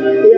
Yeah.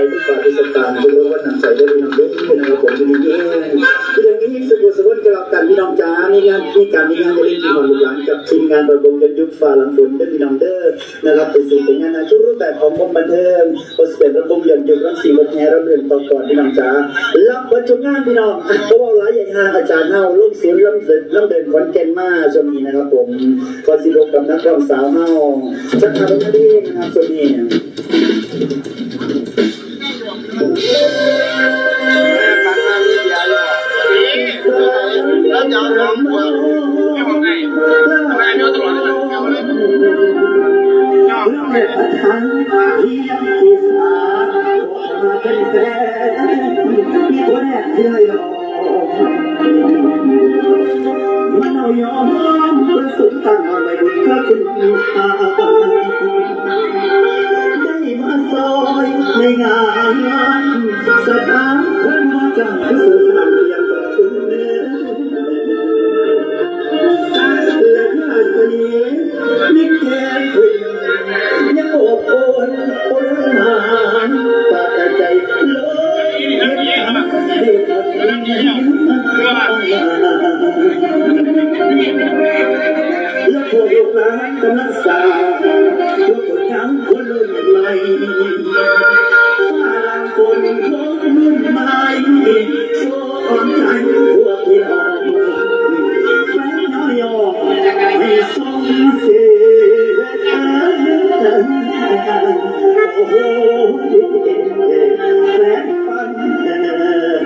กระจุกสองที่ตั้งตาสุดขนองความร้องคนไหนที่เลือกมาเสนอจงมาช่วยนำพาในบรรดาแฟนที่เด่นไม่มีสุขทุกคนอย่าได้วันเล่นสุดใจไปถึงแฟนที่เดินมาองทุกคนจะไม่มีใครยกเว้นสมมติว่าดูช้าๆก็บาลาขอบคุณครับผมเป็นเสียงประเมินที่กำลังใจที่ฝากที่สตางค์ที่รู้ว่านำใจไรผมยินดีด้วยอย่างนี้สมุทรสมุทรกลับกันพี่น้องจ้ามีงานมีการมีงานจะเล่นที่หอนลูกหลานกับทีมงานประกงกันยุคฟ้าหลังฝนเป็นพี่น้องเด้อนะครับเป็นสิ่งเป็นงานทุกรูปแบบของวงบันเทิงโอสเปนระบมอย่างยุครังสีวันแห่รับเรื่องต่อก่อนพี่น้องจ้ารับบรรจุงานพี่น้องเพราะว่าหลายอย่างงานอาจารย์เฮาลูกศิลป์ลำเสร็จลำเดินขอนแก่นมาช่วงนี้นะครับผมขอสิบกับนักร้องสาวเฮาชักทำเป็นดีนะครับช่วงนี้ เอาเลยมันเอายอมประสุดตั้งอะไรบุญพระคุณตาได้มาซอยในงานสถานคนมาจากสื่อ นเด็กแล้วพวกลูกหลานกำลังสาแล้วคนทั้งคนรุ่นใหม่ฟ้าลังฝนของรุ่นใหม่สอนใจพวกพี่น้องแฟนน้อยอกให้ส่งเสียโอ้โหแฟนฟัน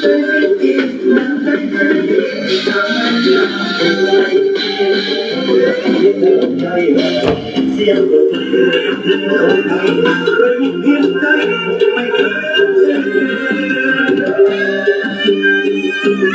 ไปกินน้ำไปไปทำให้ใจเสียงเราเราไทยไปยิ้มใจไม่เคย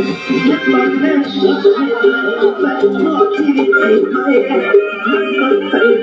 With my hands up, I'm like a martini in.